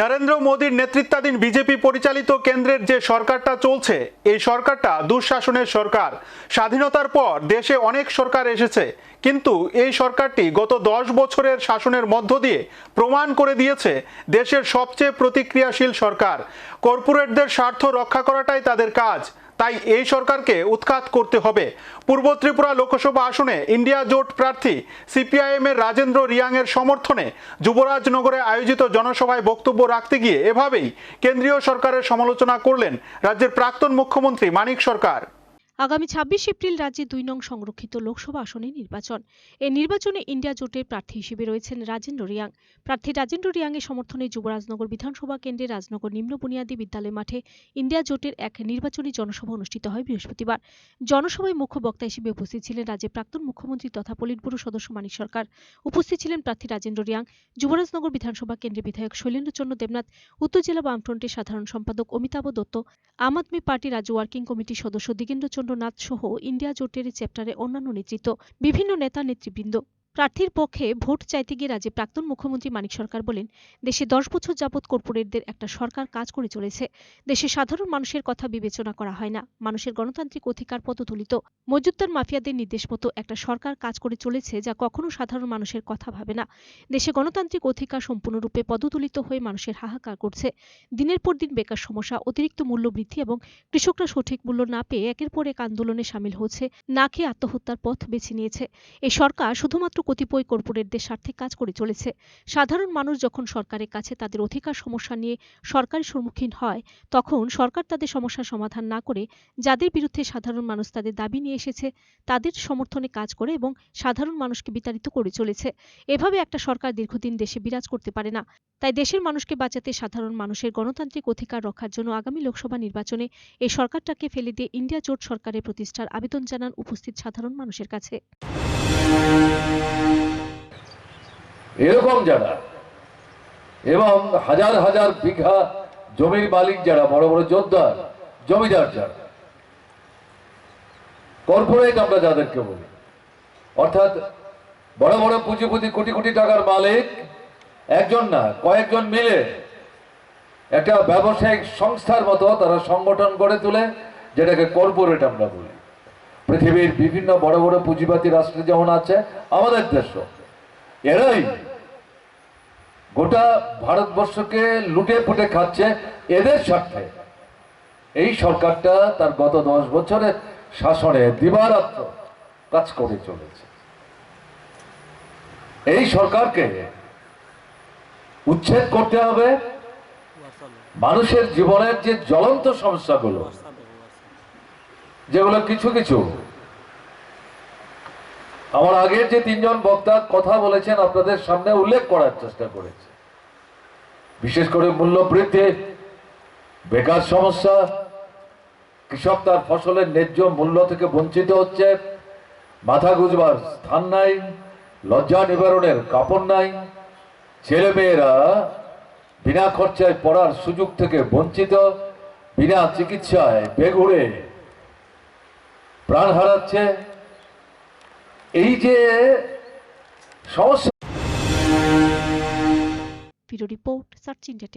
নরেন্দ্র মোদীর নেতৃত্বাধীন বিজেপি পরিচালিত কেন্দ্রের যে সরকারটা চলছে, এই সরকারটা দুঃশাসনের সরকার। স্বাধীনতার পর দেশে অনেক সরকার এসেছে, কিন্তু এই সরকারটি গত দশ বছরের শাসনের মধ্য দিয়ে প্রমাণ করে দিয়েছে দেশের সবচেয়ে প্রতিক্রিয়াশীল সরকার। কর্পোরেটদের স্বার্থ রক্ষা করাটাই তাদের কাজ। তাই এই সরকারকে উৎখাত করতে হবে। পূর্ব ত্রিপুরা লোকসভা আসনে ইন্ডিয়া জোট প্রার্থী সিপিআইএম এর রাজেন্দ্র রিয়াংয়ের সমর্থনে যুবরাজনগরে আয়োজিত জনসভায় বক্তব্য রাখতে গিয়ে এভাবেই কেন্দ্রীয় সরকারের সমালোচনা করলেন রাজ্যের প্রাক্তন মুখ্যমন্ত্রী মানিক সরকার। আগামী ছাব্বিশ এপ্রিল রাজ্যে দুই নং সংরক্ষিত লোকসভা আসনে নির্বাচন। এই নির্বাচনে ইন্ডিয়া জোটের প্রার্থী হিসেবে রয়েছেন রাজেন্দ্র রিয়াং। প্রার্থী রাজেন্দ্র রিয়াংয়ের সমর্থনে যুবরাজনগর বিধানসভা কেন্দ্রে রাজনগর নিম্ন বুনিয়াদী বিদ্যালয় মাঠে ইন্ডিয়া জোটের এক নির্বাচনী জনসভা অনুষ্ঠিত হয় বৃহস্পতিবার। জনসভায় মুখ্য বক্তা হিসেবে উপস্থিত ছিলেন রাজ্যের প্রাক্তন মুখ্যমন্ত্রী তথা পলিট ব্যুরো সদস্য মানিক সরকার। উপস্থিত ছিলেন প্রার্থী রাজেন্দ্র রিয়াং, যুবরাজনগর বিধানসভা কেন্দ্রের বিধায়ক শৈলেন্দ্রচন্দ্র দেবনাথ, উত্তর জেলা বামফ্রন্টের সাধারণ সম্পাদক অমিতাভ দত্ত, আম আদমি পার্টি রাজ্য ওয়ার্কিং কমিটির সদস্য দিগেন্দ্রচন্দ্র নাথ সহ ইন্ডিয়া জোটের চ্যাপ্টারে অন্যান্য নেতৃত্ব বিভিন্ন নেতা নেতৃবৃন্দ প্রার্থীর পক্ষে ভোট চাইতে গিয়ে রাজ্যের প্রাক্তন মুখ্যমন্ত্রী মানিক সরকার বলেন, দেশে দশ বছর যাবৎ কর্পোরেটদের একটা সরকার কাজ করে চলেছে। দেশে সাধারণ মানুষের কথা বিবেচনা করা হয় না। মানুষের গণতান্ত্রিক অধিকার পদতুলিত। মজুদ্দার মাফিয়াদের নির্দেশ মতো একটা সরকার কাজ করে চলেছে যা কখনো সাধারণ মানুষের কথা ভাবে না। দেশে গণতান্ত্রিক অধিকার সম্পূর্ণরূপে পদতুলিত হয়ে মানুষের হাহাকার করছে। দিনের পর দিন বেকার সমস্যা, অতিরিক্ত মূল্য বৃদ্ধি এবং কৃষকরা সঠিক মূল্য না পেয়ে একের পর এক আন্দোলনে সামিল হচ্ছে, না খেয়ে আত্মহত্যার পথ বেছে নিয়েছে। এই সরকার শুধুমাত্র কতিপয় কর্পোরেটদের স্বার্থে কাজ করে চলেছে। সাধারণ মানুষ যখন সরকারের কাছে তাদের অধিকার সমস্যা নিয়ে সরকারের সম্মুখীন হয়, তখন সরকার তাদের সমস্যার সমাধান না করে যাদের বিরুদ্ধে সাধারণ মানুষ তাদের দাবি নিয়ে এসেছে, তাদের সমর্থনে কাজ করে এবং সাধারণ মানুষকে বিতাড়িত করে চলেছে। এভাবে একটা সরকার দীর্ঘদিন দেশে বিরাজ করতে পারে না। তাই দেশের মানুষকে বাঁচাতে সাধারণ মানুষের গণতান্ত্রিক অধিকার রক্ষার জন্য আগামী লোকসভা নির্বাচনে এই সরকারটাকে ফেলে দিয়ে ইন্ডিয়া জোট সরকারের প্রতিষ্ঠার আবেদন জানান উপস্থিত সাধারণ মানুষের কাছে। এরকম যারা, এবং হাজার হাজার বিঘা জমির মালিক যারা, বড় বড় যোদ্ধা জমিদার যারা কর্পোরেট আমরা যাদেরকে বলি, অর্থাৎ বড় বড় পুঁজিপতি কোটি কোটি টাকার মালিক, একজন না, কয়েকজন মিলে একটা ব্যবসায়িক সংস্থার মতো তারা সংগঠন গড়ে তোলে, যেটাকে কর্পোরেট আমরা বলি। পৃথিবীর বিভিন্ন বড় বড় পুঁজিবাদী রাষ্ট্রে যেমন আছে, আমাদের দেশও। এরাই গোটা ভারতবর্ষকে লুটে পুটে খাচ্ছে এদের স্বার্থে। এই সরকারটা তার গত দশ বছরের শাসনে দিবারাত্র কাজ করে চলেছে। এই সরকারকে উচ্ছেদ করতে হবে। মানুষের জীবনের যে জ্বলন্ত সমস্যাগুলো যেগুলো কিছু কিছু। আমার আগের যে তিনজন বক্তা কথা বলেছেন, আপনাদের সামনে উল্লেখ করার চেষ্টা করেছে। বিশেষ করে মূল্য বৃদ্ধি বেকার সমস্যা, কৃষক তার ফসলের ন্যায্য মূল্য থেকে বঞ্চিত হচ্ছে, মাথা গুজবার স্থান নাই, লজ্জা নিবারণের কাপড় নাই। ছেলে মেয়েরা বিনা খরচায় পড়ার সুযোগ থেকে বঞ্চিত, বিনা চিকিৎসায় বেঘুরে প্রাণ হারাচ্ছে। এই যে সমস্যা রিপোর্ট সার্চ ইন্ডিয়া